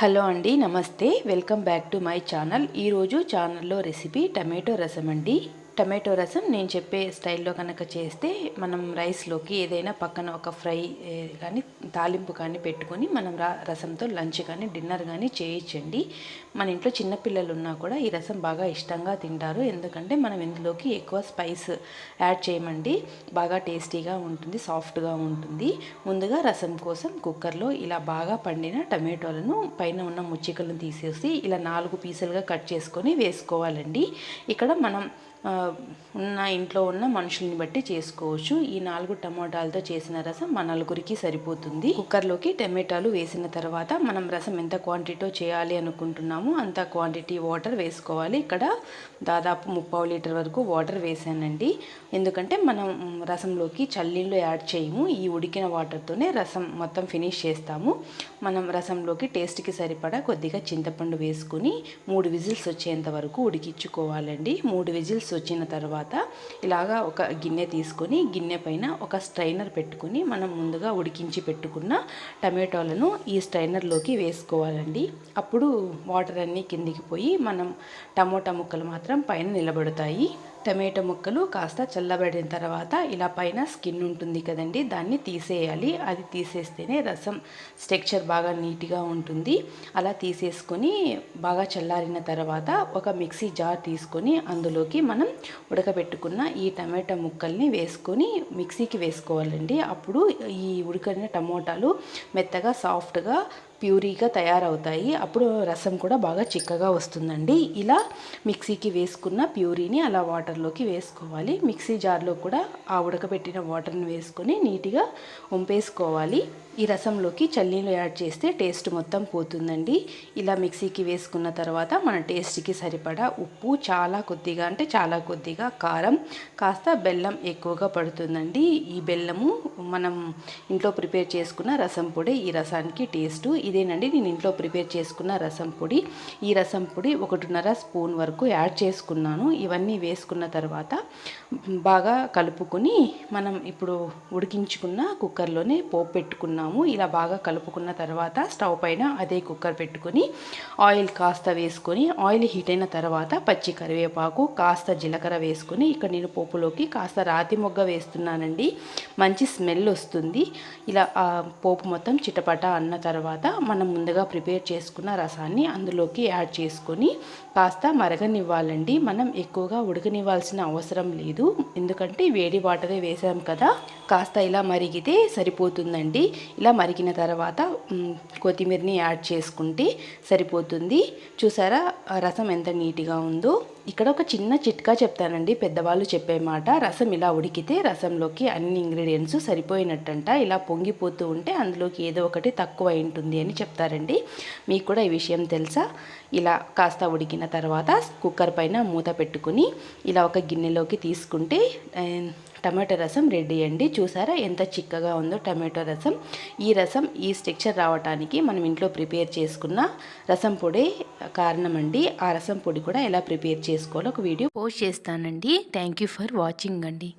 Hello అండి నమస్తే. Welcome back to my channel. ఈరోజు ఛానల్లో రెసిపీ టమాటో రసం అండి. టమాటో రసం నేను చెప్పే స్టైల్లో కనుక చేస్తే మనం రైస్లోకి ఏదైనా పక్కన ఒక ఫ్రై కానీ తాలింపు కానీ పెట్టుకొని మనం రా రసంతో లంచ్ కానీ డిన్నర్ కానీ చేయించండి. మన ఇంట్లో చిన్నపిల్లలు ఉన్నా కూడా ఈ రసం బాగా ఇష్టంగా తింటారు. ఎందుకంటే మనం ఇందులోకి ఎక్కువ స్పైస్ యాడ్ చేయమండి. బాగా టేస్టీగా ఉంటుంది సాఫ్ట్గా ఉంటుంది. ముందుగా రసం కోసం కుక్కర్లో ఇలా బాగా పండిన టమాటోలను పైన ఉన్న ముచ్చికలను తీసేసి ఇలా నాలుగు పీసులుగా కట్ చేసుకొని వేసుకోవాలండి. ఇక్కడ మనం ఉన్న ఇంట్లో ఉన్న మనుషుల్ని బట్టి చేసుకోవచ్చు. ఈ నాలుగు టమాటాలతో చేసిన రసం మన నలుగురికి సరిపోతుంది. కుక్కర్లోకి టమాటాలు వేసిన తర్వాత మనం రసం ఎంత క్వాంటిటీతో చేయాలి అనుకుంటున్నాము అంత క్వాంటిటీ వాటర్ వేసుకోవాలి. ఇక్కడ దాదాపు ముప్పావు లీటర్ వరకు వాటర్ వేసానండి. ఎందుకంటే మనం రసంలోకి చల్లీళ్ళు యాడ్ చేయము. ఈ ఉడికిన వాటర్తోనే రసం మొత్తం ఫినిష్ చేస్తాము. మనం రసంలోకి టేస్ట్కి సరిపడా కొద్దిగా చింతపండు వేసుకుని మూడు విజిల్స్ వచ్చేంత వరకు ఉడికించుకోవాలండి. మూడు విజిల్స్ వచ్చిన తర్వాత ఇలాగా ఒక గిన్నె తీసుకొని గిన్నె పైన ఒక స్ట్రైనర్ పెట్టుకుని మనం ముందుగా ఉడికించి పెట్టుకున్న టమాటోలను ఈ స్ట్రైనర్లోకి వేసుకోవాలండి. అప్పుడు వాటర్ అన్నీ కిందికి పోయి మనం టమోటా ముక్కలు మాత్రం పైన నిలబడతాయి. టమాటో ముక్కలు కాస్త చల్లబడిన తర్వాత ఇలా పైన స్కిన్ ఉంటుంది కదండి దాన్ని తీసేయాలి. అది తీసేస్తేనే రసం స్ట్రక్చర్ బాగా నీట్గా ఉంటుంది. అలా తీసేసుకొని బాగా చల్లారిన తర్వాత ఒక మిక్సీ జార్ తీసుకొని అందులోకి మనం ఉడకబెట్టుకున్న ఈ టమాటా ముక్కల్ని వేసుకొని మిక్సీకి వేసుకోవాలండి. అప్పుడు ఈ ఉడకని టమోటాలు మెత్తగా సాఫ్ట్గా ప్యూరీగా తయారవుతాయి. అప్పుడు రసం కూడా బాగా చిక్కగా వస్తుందండి. ఇలా మిక్సీకి వేసుకున్న ప్యూరీని అలా వాటర్లోకి వేసుకోవాలి. మిక్సీ జార్లో కూడా ఆ ఉడకబెట్టిన వాటర్ని వేసుకొని నీట్గా వంపేసుకోవాలి ఈ రసంలోకి చల్లీలు యాడ్ చేస్తే టేస్ట్ మొత్తం పోతుందండి. ఇలా మిక్సీకి వేసుకున్న తర్వాత మన టేస్ట్కి సరిపడా ఉప్పు చాలా కొద్దిగా అంటే చాలా కొద్దిగా కారం కాస్త బెల్లం ఎక్కువగా పడుతుందండి. ఈ బెల్లము మనం ఇంట్లో ప్రిపేర్ చేసుకున్న రసం పొడి ఈ రసానికి టేస్ట్ ఇదేనండి. నేను ఇంట్లో ప్రిపేర్ చేసుకున్న రసం పొడి ఈ రసం పొడి ఒకటిన్నర స్పూన్ వరకు యాడ్ చేసుకున్నాను. ఇవన్నీ వేసుకున్న తర్వాత బాగా కలుపుకొని మనం ఇప్పుడు ఉడికించుకున్న కుక్కర్లోనే పోపు పెట్టుకున్నాము. ఇలా బాగా కలుపుకున్న తర్వాత స్టవ్ పైన అదే కుక్కర్ పెట్టుకొని ఆయిల్ కాస్త వేసుకొని ఆయిల్ హీట్ అయిన తర్వాత పచ్చి కరివేపాకు కాస్త జీలకర్ర వేసుకొని ఇక్కడ నేను పోపులోకి కాస్త రాతి మొగ్గ వేస్తున్నానండి. మంచి స్మెల్ వస్తుంది. ఇలా ఆ పోపు మొత్తం చిటపట అన్న తర్వాత మనం ముందుగా ప్రిపేర్ చేసుకున్న రసాన్ని అందులోకి యాడ్ చేసుకొని కాస్త మరగనివ్వాలండి. మనం ఎక్కువగా ఉడకనివ్వాల్సిన అవసరం లేదు. ఎందుకంటే వేడి వాటరే వేసాం కదా. కాస్త ఇలా మరిగితే సరిపోతుందండి. ఇలా మరిగిన తర్వాత కొత్తిమీరని యాడ్ చేసుకుంటే సరిపోతుంది. చూసారా? రసం ఎంత నీట్గా ఉందో. ఇక్కడ ఒక చిన్న చిట్కా చెప్తానండి. పెద్దవాళ్ళు చెప్పే మాట. రసం ఇలా ఉడికితే రసంలోకి అన్ని ఇంగ్రీడియంట్స్ సరిపోయినట్టంట. ఇలా పొంగిపోతూ ఉంటే అందులోకి ఏదో ఒకటి తక్కువ ఉంటుంది అని చెప్తారండి. మీకు కూడా ఈ విషయం తెలుసా? ఇలా కాస్త ఉడికిన తర్వాత కుక్కర్ పైన మూత పెట్టుకుని ఇలా ఒక గిన్నెలోకి తీసుకుంటే టమాటో రసం రెడీ అండి. చూసారా ఎంత చిక్కగా ఉందో టమాటో రసం. ఈ రసం ఈ స్ట్రక్చర్ రావడానికి మనం ఇంట్లో ప్రిపేర్ చేసుకున్న రసం పొడి కారణం అండి ఆ రసం పొడి కూడా ఎలా ప్రిపేర్ చేసుకోవాలో ఒక వీడియో పోస్ట్ చేస్తానండి. థ్యాంక్ యూ ఫర్ వాచింగ్ అండి.